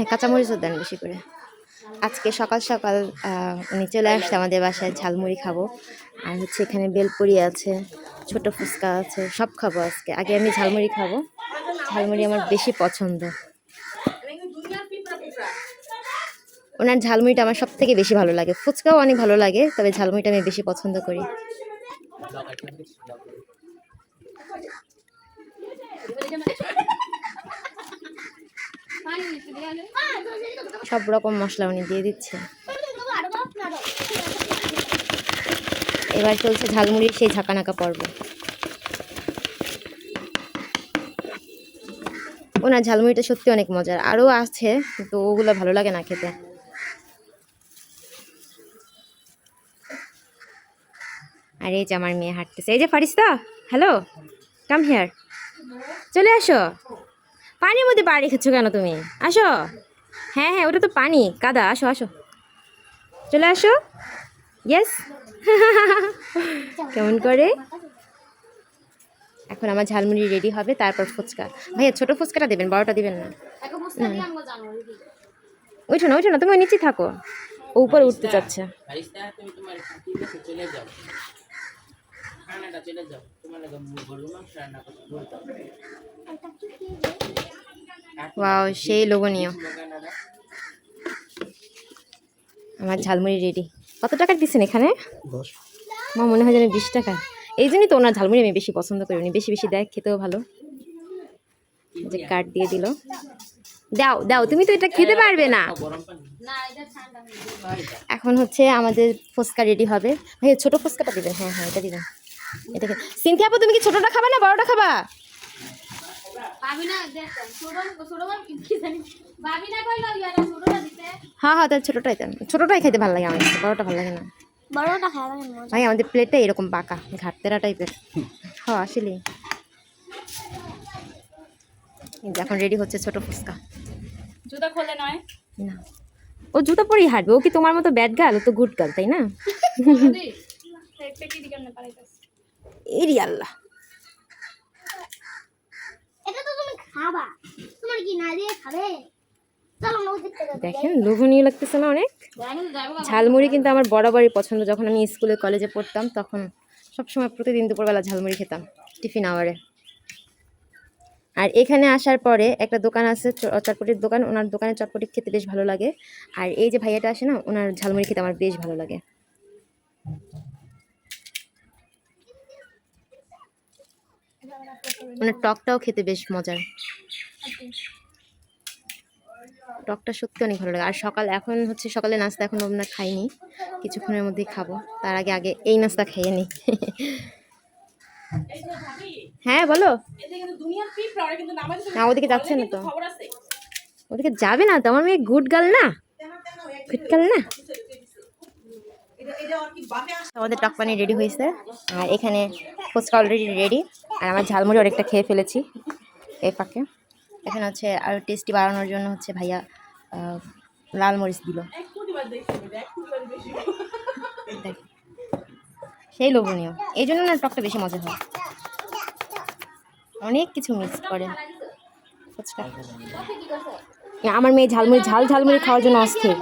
হ্যাঁ কাঁচামরিচও দেন বেশি করে। আজকে সকাল সকাল উনি চলে আসছে আমাদের বাসায়, ঝালমুড়ি খাব। আর হচ্ছে এখানে বেলপুরি আছে, ছোট ফুচকা আছে, সব খাব আজকে। আগে আমি ঝালমুড়ি খাব। ঝালমুড়ি আমার বেশি পছন্দ। ওনার ঝালমুড়িটা আমার সব থেকে বেশি ভালো লাগে। ফুচকাও অনেক ভালো লাগে, তবে ঝালমুড়িটা আমি বেশি পছন্দ করি। সব রকম মশলা উনি দিয়ে দিচ্ছে। এবার চলছে ঝালমুড়ির সেই ঝাঁকানাকা পর্ব। ওনার ঝালমুড়িটা সত্যি অনেক মজার। আরও আছে, কিন্তু ওগুলো ভালো লাগে না খেতে। আর, এই যে আমার মেয়ে হাঁটতেছে। এই যে ফারিস্তা, হ্যালো কাম হিয়ার চলে আসো। পানির মধ্যে পা রেখেছো কেন তুমি? আসো। হ্যাঁ হ্যাঁ ওটা তো পানি। কাদা আসো আসো। চলে আসো। ইয়েস কেমন করে? এখন আমার ঝালমুড়ি রেডি হবে তারপর ফুচকা। ভাইয়া ছোট ফুচকাটা দেবেন বড়টা দেবেন না? ওইঠো না ওইঠো না তুমি ওই নিচেই থাকো। ও উপরে উঠতে চাচ্ছে। আছে চলে যাও। তোমার লাগে গরু মাংস রান্না করতে বলতে। ওয়াও সেই লোভনীয়। আমার ঝালমুড়ি রেডি কত টাকার দিচ্ছেন এখানে? আমার মনে হয় যেন বিশ টাকা। এই জন্যই তো ওনার ঝালমুড়ি আমি বেশি পছন্দ করি। উনি বেশি বেশি দেয় খেতেও ভালো। যে কার্ড দিয়ে দিল। দাও দাও তুমি তো এটা খেতে পারবে না। এখন হচ্ছে আমাদের ফুচকা রেডি হবে। ভাই ছোট ফুচকাটা দিবেন? হ্যাঁ হ্যাঁ এটা দিবেন। এটা খে- সিনথিয়া আপু তুমি কি ছোটটা খাবা না বড়টা খাবা? দেখ হ্যাঁ হ্যাঁ তাহলে ছোটটাই ছোটটাই খাইতে ভালো লাগে আমার বড়টা ভালো লাগে না। বড়টা খাওয়া ভাই আমাদের প্লেটটা এরকম বাঁকা ঘাটতেরা টাইপের হ্যাঁ আসলে এখন রেডি হচ্ছে ছোট ফুচকা। জুতা খোলে নয়? না। ও জুতো পরেই হাঁটবে ও কি তোমার মতো ব্যাট গাল ও তো গুড গাল তাই না? এরি আল্লাহ। এটা তো তুমি খাবা। তোমার কি না দিয়ে খাবে। দেখেন লোভনীয় লাগতেছে না অনেক? ঝালমুড়ি কিন্তু আমার বরাবরই পছন্দ। যখন আমি স্কুলে কলেজে পড়তাম তখন সবসময় প্রতিদিন দুপুরবেলা ঝালমুড়ি খেতাম টিফিন আওয়ারে। আর এখানে আসার পরে একটা দোকান আছে চটপটির দোকান। ওনার দোকানে চটপটি খেতে বেশ ভালো লাগে। আর এই যে ভাইয়াটা আসে না ওনার ঝালমুড়ি খেতে আমার বেশ ভালো লাগে। ওনার টকটাও খেতে বেশ মজার। টকটা সত্যি অনেক ভালো লাগে। আর সকাল এখন হচ্ছে সকালে নাস্তা এখন আমরা খাইনি। কিছুক্ষণের মধ্যেই খাব। তার আগে আগে এই নাস্তা খেয়ে নিই। হ্যাঁ বলো। না ওদিকে যাচ্ছে না তো। ওদিকে যাবে না তো। আমার মেয়ে গুড গার্ল না। গুড গার্ল না। আমাদের টক পানি রেডি হয়েছে। আর এখানে ফুচকা অলরেডি রেডি আর আমার ঝালমুড়ি অনেকটা খেয়ে ফেলেছি এই পাকে। এখানে হচ্ছে আরও টেস্টি বাড়ানোর জন্য হচ্ছে ভাইয়া লাল মরিচ দিল। সেই লোভনীয়। এই জন্য না টকটা বেশি মজা হয়। অনেক কিছু মিক্স করে। আমার মেয়ে ঝালমুড়ি ঝাল ঝালমুড়ি খাওয়ার জন্য অস্থির।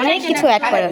অনেক কিছু অ্যাড করে।